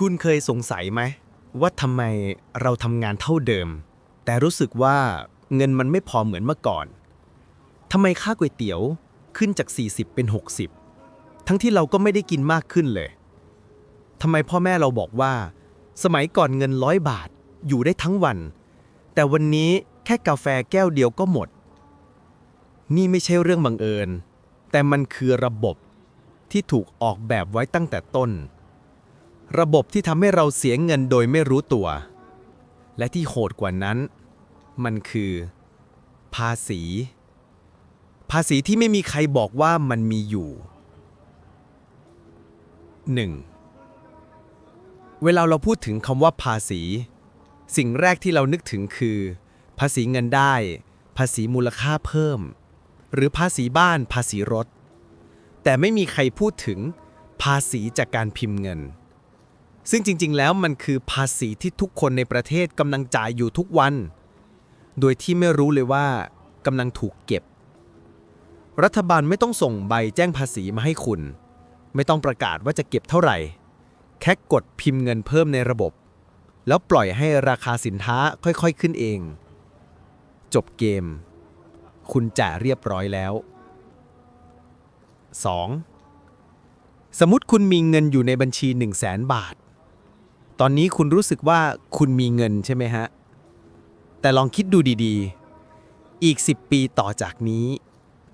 คุณเคยสงสัยไหม ว่าทำไมเราทำงานเท่าเดิม แต่รู้สึกว่าเงินมันไม่พอเหมือนเมื่อก่อนทำไมค่าก๋วยเตี๋ยวขึ้นจาก 40 เป็น 60 ทั้งที่เราก็ไม่ได้กินมากขึ้นเลยทำไมพ่อแม่เราบอกว่า สมัยก่อนเงินร้อยบาทอยู่ได้ทั้งวัน แต่วันนี้แค่กาแฟแก้วเดียวก็หมด นี่ไม่ใช่เรื่องบังเอิญ แต่มันคือระบบที่ถูกออกแบบไว้ตั้งแต่ต้น ระบบที่ทำให้เราเสียเงินโดยไม่รู้ตัว และที่โหดกว่านั้น มันคือ ภาษี ภาษีที่ไม่มีใครบอกว่ามันมีอยู่ 1. เวลาเราพูดถึงคำว่าภาษี สิ่งแรกที่เรานึกถึงคือ ภาษีเงินได้ ภาษีมูลค่าเพิ่ม หรือภาษีบ้านภาษีรถ แต่ไม่มีใครพูดถึงภาษีจากการพิมพ์เงิน ซึ่งจริง ๆ แล้วมันคือภาษีที่ทุกคนในประเทศกำลังจ่ายอยู่ทุกวัน โดยที่ไม่รู้เลยว่ากำลังถูกเก็บ รัฐบาลไม่ต้องส่งใบแจ้งภาษีมาให้คุณ ไม่ต้องประกาศว่าจะเก็บเท่าไหร่ แค่กดพิมพ์เงินเพิ่มในระบบ แล้วปล่อยให้ราคาสินค้าค่อยๆขึ้นเอง จบเกม คุณจ่ายเรียบร้อยแล้ว 2. สมมติคุณมีเงินอยู่ในบัญชี 1 0 0 0 0แสนบาท ตอนนี้คุณรู้สึกว่าคุณมีเงินใช่ไหมฮะ แต่ลองคิดดูดีๆ อีก 10 ปีต่อจากนี้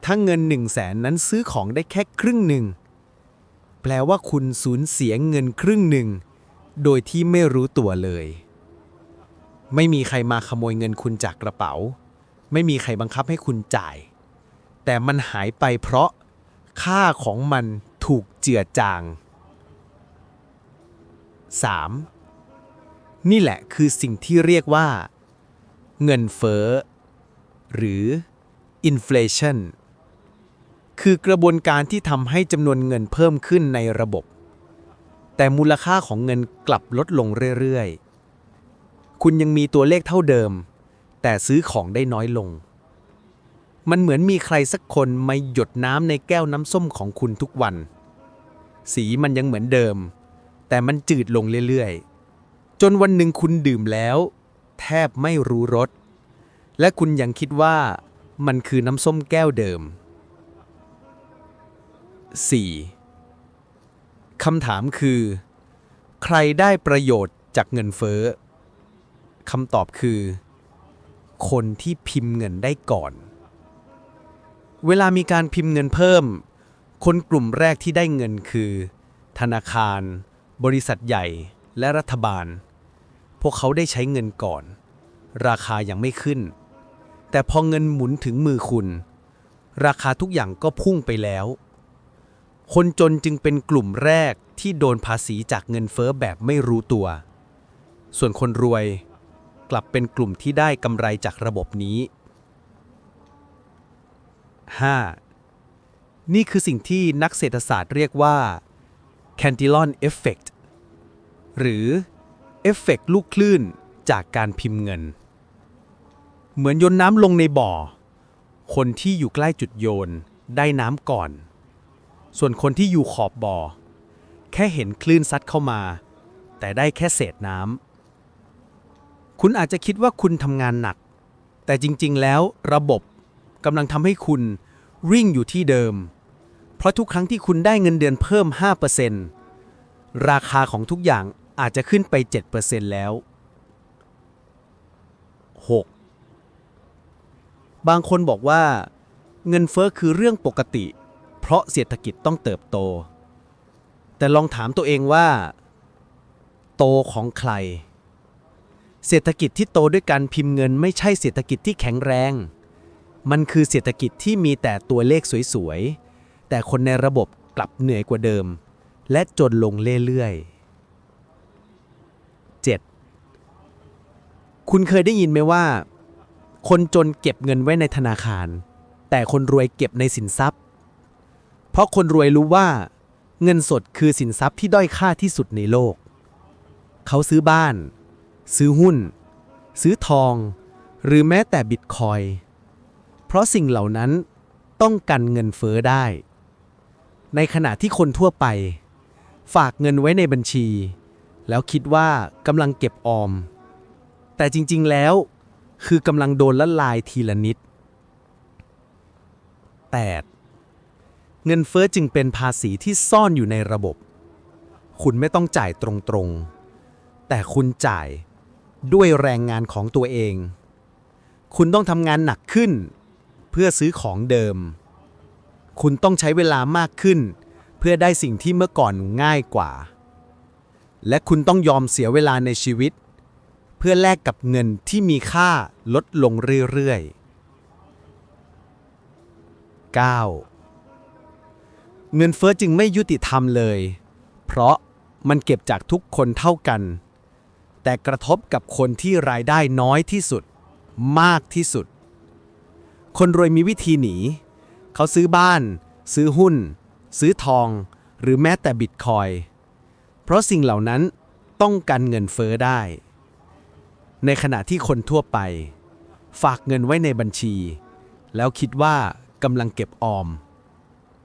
ถ้าเงิน 1 0 0 0 0แสนนั้นซื้อของได้แค่ครึ่งหนึ่ง แปลว่าคุณสูญเสียเงินครึ่งหนึ่ง โดยที่ไม่รู้ตัวเลย ไม่มีใครมาขโมยเงินคุณจากกระเป๋า ไม่มีใครบังคับให้คุณจ่าย แต่มันหายไปเพราะค่าของมันถูกเจือจาง 3. นี่แหละคือสิ่งที่เรียกว่า เงินเฟ้อ หรือ inflation คือกระบวนการที่ทำให้จำนวนเงินเพิ่มขึ้นในระบบ แต่มูลค่าของเงินกลับลดลงเรื่อยๆ คุณยังมีตัวเลขเท่าเดิม แต่ซื้อของได้น้อยลง มันเหมือนมีใครสักคนมาหยดน้ำในแก้วน้ำส้มของคุณทุกวัน สีมันยังเหมือนเดิม แต่มันจืดลงเรื่อยๆ จนวันหนึ่งคุณดื่มแล้ว แทบไม่รู้รส และคุณยังคิดว่ามันคือน้ำส้มแก้วเดิม 4. คำถามคือ ใครได้ประโยชน์จากเงินเฟ้อคำตอบคือ คนที่พิมพ์เงินได้ก่อน เวลามีการพิมพ์เงินเพิ่ม คนกลุ่มแรกที่ได้เงินคือ ธนาคาร บริษัทใหญ่และรัฐบาล พวกเขาได้ใช้เงินก่อน ราคายังไม่ขึ้น แต่พอเงินหมุนถึงมือคุณ ราคาทุกอย่างก็พุ่งไปแล้ว คนจนจึงเป็นกลุ่มแรกที่โดนภาษีจากเงินเฟ้อแบบไม่รู้ตัว ส่วนคนรวยกลับเป็นกลุ่มที่ได้กำไรจากระบบนี้ 5. นี่คือสิ่งที่นักเศรษฐศาสตร์เรียกว่า Cantillon Effect หรือ เอฟเฟกต์ลูกคลื่นจากการพิมพ์เงิน เหมือนโยนน้ำลงในบ่อ คนที่อยู่ใกล้จุดโยนได้น้ำก่อน ส่วนคนที่อยู่ขอบบ่อ แค่เห็นคลื่นซัดเข้ามา แต่ได้แค่เศษน้ำคุณอาจจะคิดว่าคุณทำงานหนัก แต่จริง ๆ แล้วระบบกำลังทำให้คุณริ่งอยู่ที่เดิม เพราะทุกครั้งที่คุณได้เงินเดือนเพิ่ม 5%ราคาของทุกอย่าง อาจจะขึ้นไป 7%แล้ว 6. บางคนบอกว่า เงินเฟอ้อคือเรื่องปกติ เพราะเศรษฐกิจต้องเติบโต แต่ลองถามตัวเองว่า โตของใคร เศรษฐกิจที่โตด้วยการพิมพ์เงินไม่ใช่เศรษฐกิจที่แข็งแรง มันคือเศรษฐกิจที่มีแต่ตัวเลขสวยๆ แต่คนในระบบกลับเหนื่อยกว่าเดิม และจนลงเรื่อยๆ 7. คุณเคยได้ยินไหมว่า คนจนเก็บเงินไว้ในธนาคาร แต่คนรวยเก็บในสินทรัพย์ เพราะคนรวยรู้ว่า เงินสดคือสินทรัพย์ที่ด้อยค่าที่สุดในโลก เขาซื้อบ้าน ซื้อหุ้น ซื้อทอง หรือแม้แต่บิตคอย เพราะสิ่งเหล่านั้นต้องกันเงินเฟ้อได้ ในขณะที่คนทั่วไป ฝากเงินไว้ในบัญชี แล้วคิดว่ากำลังเก็บออม แต่จริง ๆ แล้วคือกำลังโดนละลายทีละนิด 8. เงินเฟ้อจึงเป็นภาษีที่ซ่อนอยู่ในระบบ คุณไม่ต้องจ่ายตรงๆ แต่คุณจ่ายด้วยแรงงานของตัวเอง คุณต้องทำงานหนักขึ้น เพื่อซื้อของเดิม คุณต้องใช้เวลามากขึ้น เพื่อได้สิ่งที่เมื่อก่อนง่ายกว่า และคุณต้องยอมเสียเวลาในชีวิต พื่อแลกกับเงินที่มีค่าลดลงเรื่อยๆ 9. เงินเฟ้อจึงไม่ยุติธรรมเลย เพราะมันเก็บจากทุกคนเท่ากัน แต่กระทบกับคนที่รายได้น้อยที่สุด มากที่สุด คนรวยมีวิธีหนี เขาซื้อบ้าน ซื้อหุ้น ซื้อทอง หรือแม้แต่บิตคอย เพราะสิ่งเหล่านั้นต้องการเงินเฟ้อได้ ในขณะที่คนทั่วไป ฝากเงินไว้ในบัญชี แล้วคิดว่ากำลังเก็บออม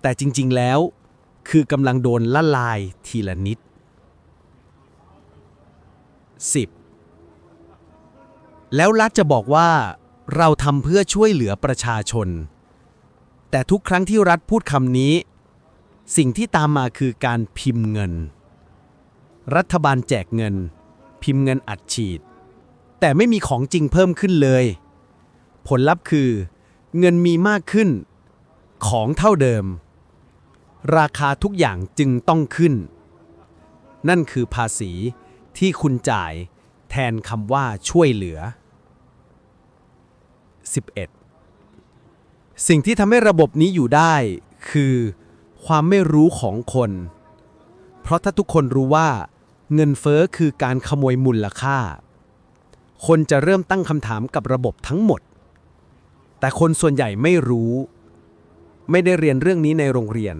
แต่จริง ๆ แล้ว คือกำลังโดนละลายทีละนิด 10. แล้วรัฐจะบอกว่า เราทำเพื่อช่วยเหลือประชาชน แต่ทุกครั้งที่รัฐพูดคำนี้ สิ่งที่ตามมาคือการพิมพ์เงิน รัฐบาลแจกเงิน พิมพ์เงินอัดฉีด แต่ไม่มีของจริงเพิ่มขึ้นเลย ผลลัพธ์คือ เงินมีมากขึ้น ของเท่าเดิม ราคาทุกอย่างจึงต้องขึ้น นั่นคือภาษีที่คุณจ่ายแทนคำว่าช่วยเหลือ 11. สิ่งที่ทำให้ระบบนี้อยู่ได้ คือ ความไม่รู้ของคน เพราะถ้าทุกคนรู้ว่า เงินเฟ้อคือการขโมยมูลค่า คนจะเริ่มตั้งคำถามกับระบบทั้งหมด แต่คนส่วนใหญ่ไม่รู้ ไม่ได้เรียนเรื่องนี้ในโรงเรียน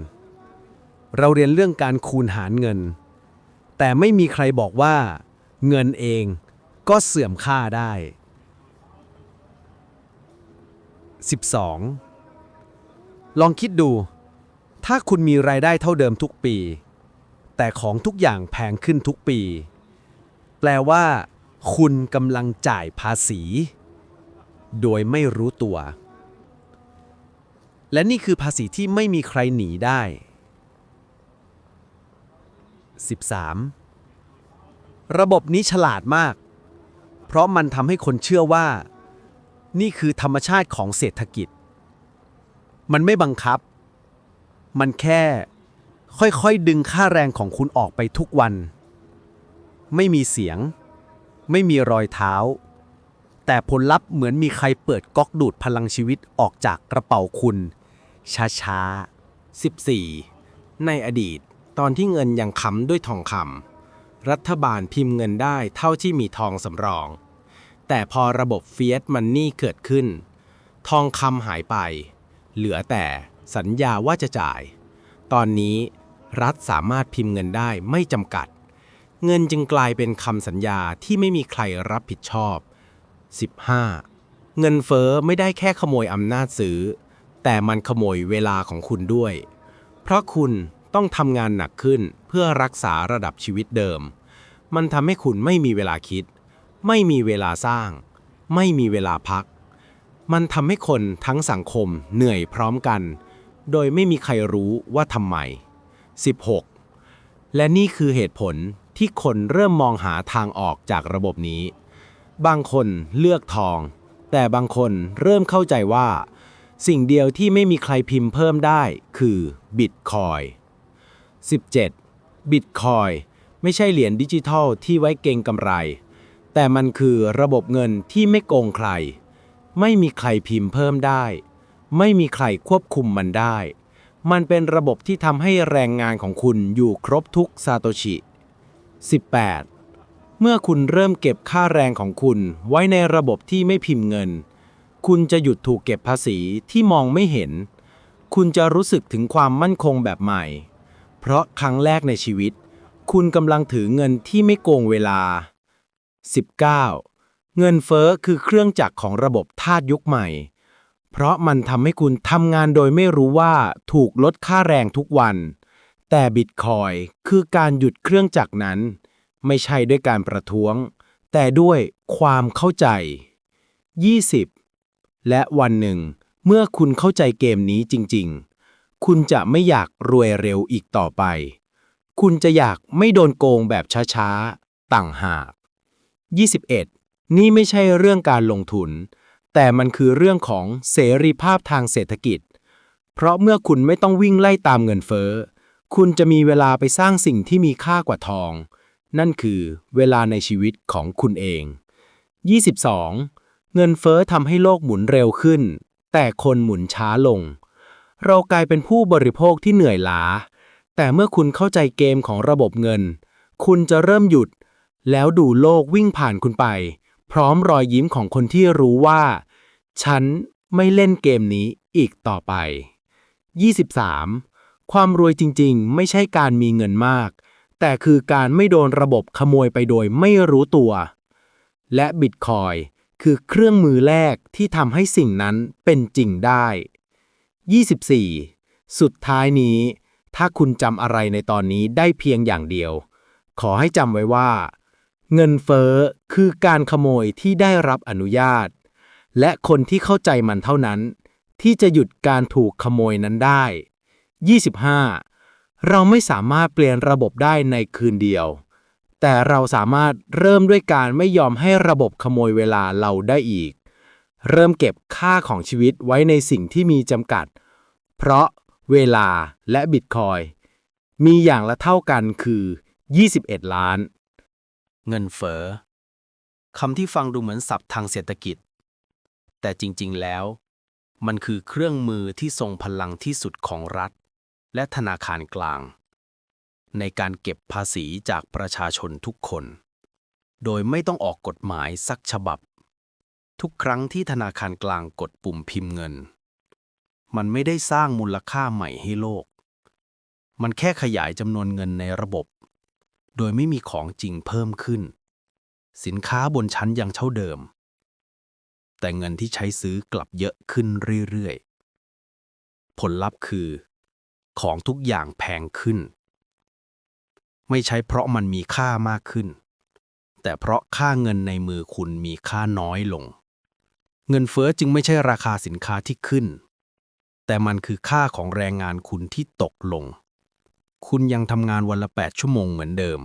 เราเรียนเรื่องการคูณหารเงิน แต่ไม่มีใครบอกว่า เงินเองก็เสื่อมค่าได้ 12. ลองคิดดู ถ้าคุณมีรายได้เท่าเดิมทุกปี แต่ของทุกอย่างแพงขึ้นทุกปี แปลว่า คุณกำลังจ่ายภาษี โดยไม่รู้ตัว และนี่คือภาษีที่ไม่มีใครหนีได้ 13. ระบบนี้ฉลาดมาก เพราะมันทำให้คนเชื่อว่า นี่คือธรรมชาติของเศรษฐกิจ มันไม่บังคับ มันแค่ค่อยๆ ดึงค่าแรงของคุณออกไปทุกวัน ไม่มีเสียง ไม่มีรอยเท้า แต่ผลลัพธ์เหมือนมีใครเปิดก๊อกดูดพลังชีวิตออกจากกระเป๋าคุณ ช้าๆ 14. ในอดีต ตอนที่เงินยังค้ำด้วยทองคำรัฐบาลพิมพ์เงินได้เท่าที่มีทองสำรอง แต่พอระบบเฟียสมันนี่เกิดขึ้น ทองคำหายไป เหลือแต่สัญญาว่าจะจ่าย ตอนนี้รัฐสามารถพิมพ์เงินได้ไม่จำกัด เงินจึงกลายเป็นคำสัญญาที่ไม่มีใครรับผิดชอบ 15. เงินเฟ้อไม่ได้แค่ขโมยอำนาจซื้อ แต่มันขโมยเวลาของคุณด้วย เพราะคุณต้องทำงานหนักขึ้นเพื่อรักษาระดับชีวิตเดิม มันทำให้คุณไม่มีเวลาคิด ไม่มีเวลาสร้าง ไม่มีเวลาพัก มันทำให้คนทั้งสังคมเหนื่อยพร้อมกัน โดยไม่มีใครรู้ว่าทำไม 16. และนี่คือเหตุผล ที่คนเริ่มมองหาทางออกจากระบบนี้ บางคนเลือกทอง แต่บางคนเริ่มเข้าใจว่า สิ่งเดียวที่ไม่มีใครพิมพ์เพิ่มได้คือบิตคอย 17. บิตคอยไม่ใช่เหรียญดิจิทัลที่ไว้เก็งกำไร แต่มันคือระบบเงินที่ไม่โกงใคร ไม่มีใครพิมพ์เพิ่มได้ ไม่มีใครควบคุมมันได้ มันเป็นระบบที่ทำให้แรงงานของคุณอยู่ครบทุกซาโตชิ 18. เมื่อคุณเริ่มเก็บค่าแรงของคุณไว้ในระบบที่ไม่พิมพ์เงิน คุณจะหยุดถูกเก็บภาษีที่มองไม่เห็น คุณจะรู้สึกถึงความมั่นคงแบบใหม่ เพราะครั้งแรกในชีวิต คุณกำลังถือเงินที่ไม่โกงเวลา 19. เงินเฟ้อคือเครื่องจักรของระบบทาสยุคใหม่ เพราะมันทำให้คุณทำงานโดยไม่รู้ว่าถูกลดค่าแรงทุกวัน แต่บิตคอยคือการหยุดเครื่องจักรนั้น ไม่ใช่ด้วยการประท้วง แต่ด้วยความเข้าใจ 20 และวันหนึ่ง เมื่อคุณเข้าใจเกมนี้จริง ๆ คุณจะไม่อยากรวยเร็วอีกต่อไป คุณจะอยากไม่โดนโกงแบบช้าๆ ต่างหาก 21 นี่ไม่ใช่เรื่องการลงทุน แต่มันคือเรื่องของเสรีภาพทางเศรษฐกิจ เพราะเมื่อคุณไม่ต้องวิ่งไล่ตามเงินเฟ้อ คุณจะมีเวลาไปสร้างสิ่งที่มีค่ากว่าทอง นั่นคือเวลาในชีวิตของคุณเอง 22. เงินเฟ้อทำให้โลกหมุนเร็วขึ้น แต่คนหมุนช้าลง เรากลายเป็นผู้บริโภคที่เหนื่อยล้า แต่เมื่อคุณเข้าใจเกมของระบบเงิน คุณจะเริ่มหยุด แล้วดูโลกวิ่งผ่านคุณไป พร้อมรอยยิ้มของคนที่รู้ว่า ฉันไม่เล่นเกมนี้อีกต่อไป 23. ความรวยจริงๆ ไม่ใช่การมีเงินมาก แต่คือการไม่โดนระบบขโมยไปโดยไม่รู้ตัว และบิตคอยคือเครื่องมือแรกที่ทำให้สิ่งนั้นเป็นจริงได้ 24. สุดท้ายนี้ ถ้าคุณจำอะไรในตอนนี้ได้เพียงอย่างเดียว ขอให้จำไว้ว่า เงินเฟ้อคือการขโมยที่ได้รับอนุญาต และคนที่เข้าใจมันเท่านั้น ที่จะหยุดการถูกขโมยนั้นได้ 25. เราไม่สามารถเปลี่ยนระบบได้ในคืนเดียว แต่เราสามารถเริ่มด้วยการไม่ยอมให้ระบบขโมยเวลาเราได้อีก เริ่มเก็บค่าของชีวิตไว้ในสิ่งที่มีจำกัด เพราะเวลาและบิตคอยมีอย่างละเท่ากันคือ 21 ล้าน เงินเฟ้อคำที่ฟังดูเหมือนศัพท์ทางเศรษฐกิจ แต่จริงๆแล้ว มันคือเครื่องมือที่ทรงพลังที่สุดของรัฐ และธนาคารกลาง ในการเก็บภาษีจากประชาชนทุกคน โดยไม่ต้องออกกฎหมายสักฉบับ ทุกครั้งที่ธนาคารกลางกดปุ่มพิมพ์เงิน มันไม่ได้สร้างมูลค่าใหม่ให้โลก มันแค่ขยายจำนวนเงินในระบบ โดยไม่มีของจริงเพิ่มขึ้น สินค้าบนชั้นยังเท่าเดิม แต่เงินที่ใช้ซื้อกลับเยอะขึ้นเรื่อยๆผลลัพธ์คือ ของทุกอย่างแพงขึ้น ไม่ใช่เพราะมันมีค่ามากขึ้น แต่เพราะค่าเงินในมือคุณมีค่าน้อยลง เงินเฟ้อจึงไม่ใช่ราคาสินค้าที่ขึ้น แต่มันคือค่าของแรงงานคุณที่ตกลง คุณยังทำงานวันละ 8 ชั่วโมงเหมือนเดิม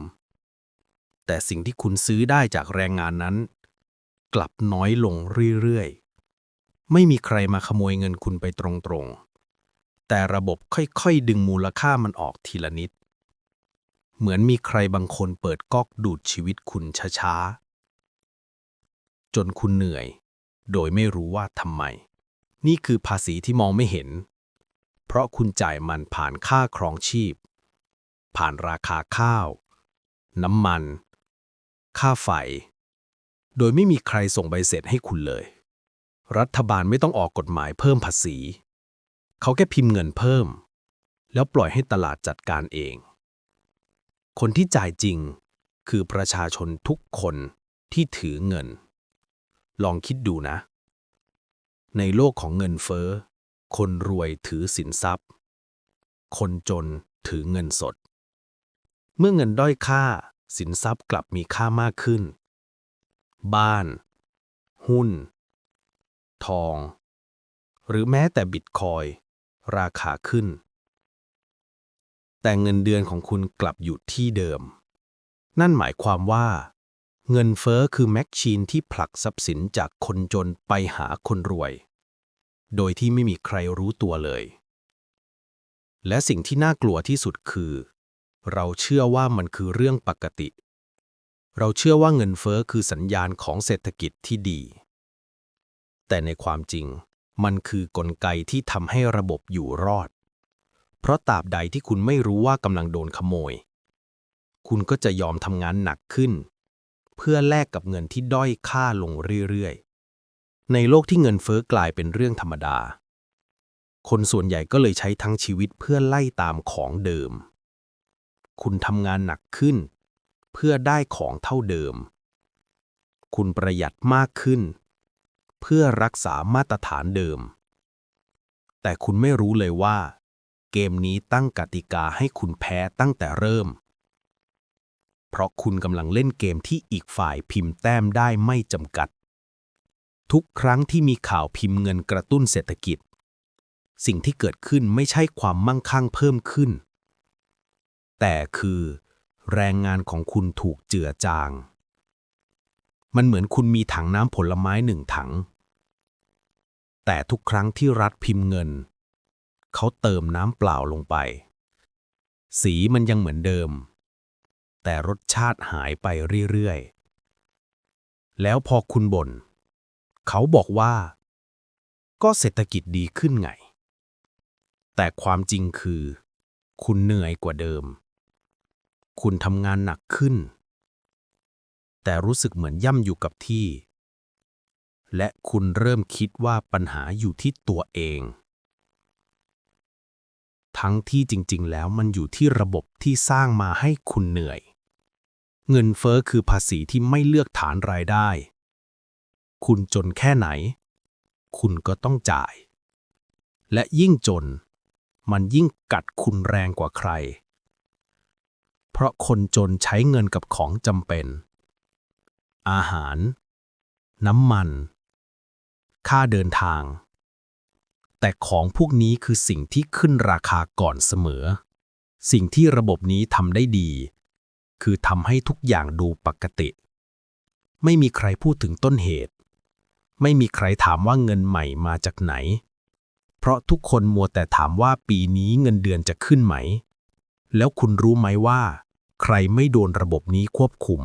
แต่สิ่งที่คุณซื้อได้จากแรงงานนั้น กลับน้อยลงเรื่อยๆ ไม่มีใครมาขโมยเงินคุณไปตรงๆ แต่ระบบค่อยๆ ดึงมูลค่ามันออกทีละนิด เหมือนมีใครบางคนเปิดก๊อกดูดชีวิตคุณช้าๆ จนคุณเหนื่อย โดยไม่รู้ว่าทำไม นี่คือภาษีที่มองไม่เห็น เพราะคุณจ่ายมันผ่านค่าครองชีพ ผ่านราคาข้าว น้ำมัน ค่าไฟ โดยไม่มีใครส่งใบเสร็จให้คุณเลย รัฐบาลไม่ต้องออกกฎหมายเพิ่มภาษี เขาแค่พิมพ์เงินเพิ่ม แล้วปล่อยให้ตลาดจัดการเอง คนที่จ่ายจริงคือประชาชนทุกคนที่ถือเงิน ลองคิดดูนะ ในโลกของเงินเฟ้อ คนรวยถือสินทรัพย์ คนจนถือเงินสด เมื่อเงินด้อยค่าสินทรัพย์กลับมีค่ามากขึ้น บ้าน หุ้น ทอง หรือแม้แต่บิตคอยน์ ราคาขึ้น แต่เงินเดือนของคุณกลับอยู่ที่เดิม นั่นหมายความว่า เงินเฟ้อคือแมชชีนที่ผลักทรัพย์สินจากคนจนไปหาคนรวย โดยที่ไม่มีใครรู้ตัวเลย และสิ่งที่น่ากลัวที่สุดคือ เราเชื่อว่ามันคือเรื่องปกติ เราเชื่อว่าเงินเฟ้อคือสัญญาณของเศรษฐกิจที่ดี แต่ในความจริง มันคือกลไกที่ทำให้ระบบอยู่รอด เพราะตราบใดที่คุณไม่รู้ว่ากำลังโดนขโมย คุณก็จะยอมทำงานหนักขึ้น เพื่อแลกกับเงินที่ด้อยค่าลงเรื่อยๆ ในโลกที่เงินเฟ้อกลายเป็นเรื่องธรรมดา คนส่วนใหญ่ก็เลยใช้ทั้งชีวิตเพื่อไล่ตามของเดิม คุณทำงานหนักขึ้น เพื่อได้ของเท่าเดิม คุณประหยัดมากขึ้น เพื่อรักษามาตรฐานเดิม แต่คุณไม่รู้เลยว่า เกมนี้ตั้งกติกาให้คุณแพ้ตั้งแต่เริ่ม เพราะคุณกำลังเล่นเกมที่อีกฝ่ายพิมพ์แต้มได้ไม่จำกัด ทุกครั้งที่มีข่าวพิมพ์เงินกระตุ้นเศรษฐกิจ สิ่งที่เกิดขึ้นไม่ใช่ความมั่งคั่งเพิ่มขึ้น แต่คือ แรงงานของคุณถูกเจือจางมันเหมือนคุณมีถังน้ำผลไม้หนึ่งถัง แต่ทุกครั้งที่รัฐพิมพ์เงิน เขาเติมน้ำเปล่าลงไป สีมันยังเหมือนเดิม แต่รสชาติหายไปเรื่อยๆ แล้วพอคุณบน่น เขาบอกว่า ก็เศรษฐกิจดีขึ้นไง แต่ความจริงคือ คุณเหนื่อยกว่าเดิม คุณทำงานหนักขึ้น แต่รู้สึกเหมือนย่ำอยู่กับที่ และคุณเริ่มคิดว่าปัญหาอยู่ที่ตัวเอง ทั้งที่จริง ๆ แล้วมันอยู่ที่ระบบที่สร้างมาให้คุณเหนื่อย เงินเฟ้อคือภาษีที่ไม่เลือกฐานรายได้ คุณจนแค่ไหน คุณก็ต้องจ่าย และยิ่งจน มันยิ่งกัดคุณแรงกว่าใคร เพราะคนจนใช้เงินกับของจำเป็น อาหารน้ำมัน ค่าเดินทาง แต่ของพวกนี้คือสิ่งที่ขึ้นราคาก่อนเสมอ สิ่งที่ระบบนี้ทำได้ดี คือทำให้ทุกอย่างดูปกติ ไม่มีใครพูดถึงต้นเหตุ ไม่มีใครถามว่าเงินใหม่มาจากไหน เพราะทุกคนมัวแต่ถามว่าปีนี้เงินเดือนจะขึ้นไหม แล้วคุณรู้ไหมว่า ใครไม่โดนระบบนี้ควบคุม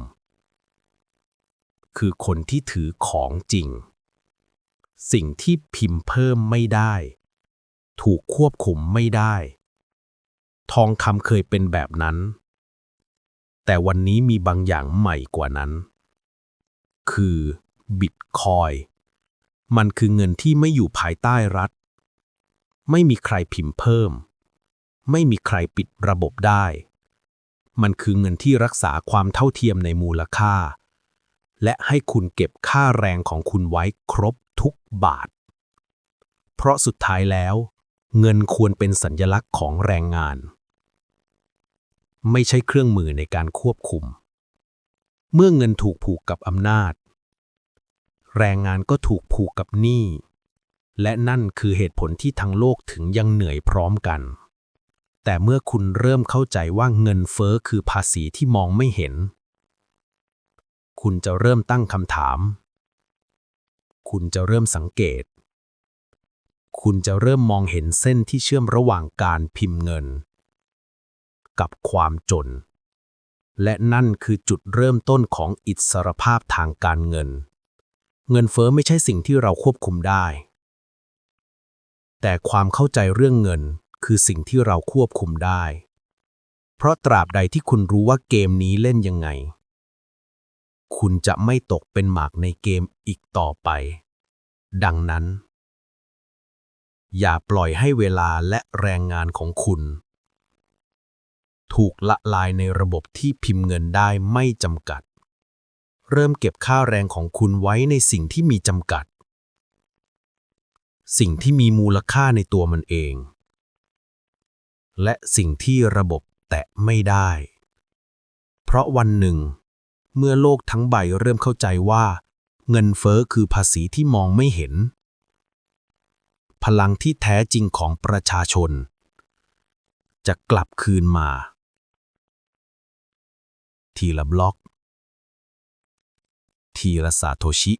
คือคนที่ถือของจริง สิ่งที่พิมพ์เพิ่มไม่ได้ ถูกควบคุมไม่ได้ ทองคำเคยเป็นแบบนั้น แต่วันนี้มีบางอย่างใหม่กว่านั้น คือบิตคอยน์มันคือเงินที่ไม่อยู่ภายใต้รัฐ ไม่มีใครพิมพ์เพิ่ม ไม่มีใครปิดระบบได้ มันคือเงินที่รักษาความเท่าเทียมในมูลค่า และให้คุณเก็บค่าแรงของคุณไว้ครบ ทุกบาท เพราะสุดท้ายแล้ว เงินควรเป็นสัญญลักษณ์ของแรงงาน ไม่ใช่เครื่องมือในการควบคุม เมื่อเงินถูกผูกกับอำนาจ แรงงานก็ถูกผูกกับหนี้ และนั่นคือเหตุผลที่ทั้งโลกถึงยังเหนื่อยพร้อมกัน แต่เมื่อคุณเริ่มเข้าใจว่าเงินเฟ้อคือภาษีที่มองไม่เห็น คุณจะเริ่มตั้งคำถาม คุณจะเริ่มสังเกต คุณจะเริ่มมองเห็นเส้นที่เชื่อมระหว่างการพิมพ์เงิน กับความจน และนั่นคือจุดเริ่มต้นของอิสรภาพทางการเงิน เงินเฟ้อไม่ใช่สิ่งที่เราควบคุมได้ แต่ความเข้าใจเรื่องเงินคือสิ่งที่เราควบคุมได้ เพราะตราบใดที่คุณรู้ว่าเกมนี้เล่นยังไง คุณจะไม่ตกเป็นหมากในเกมอีกต่อไป ดังนั้น อย่าปล่อยให้เวลาและแรงงานของคุณ ถูกละลายในระบบที่พิมพ์เงินได้ไม่จำกัด เริ่มเก็บค่าแรงของคุณไว้ในสิ่งที่มีจำกัด สิ่งที่มีมูลค่าในตัวมันเอง และสิ่งที่ระบบแตะไม่ได้ เพราะวันหนึ่ง เมื่อโลกทั้งใบเริ่มเข้าใจว่า เงินเฟ้อคือภาษีที่มองไม่เห็น พลังที่แท้จริงของประชาชน จะกลับคืนมา ทีละบล็อก ทีละสาโทชิ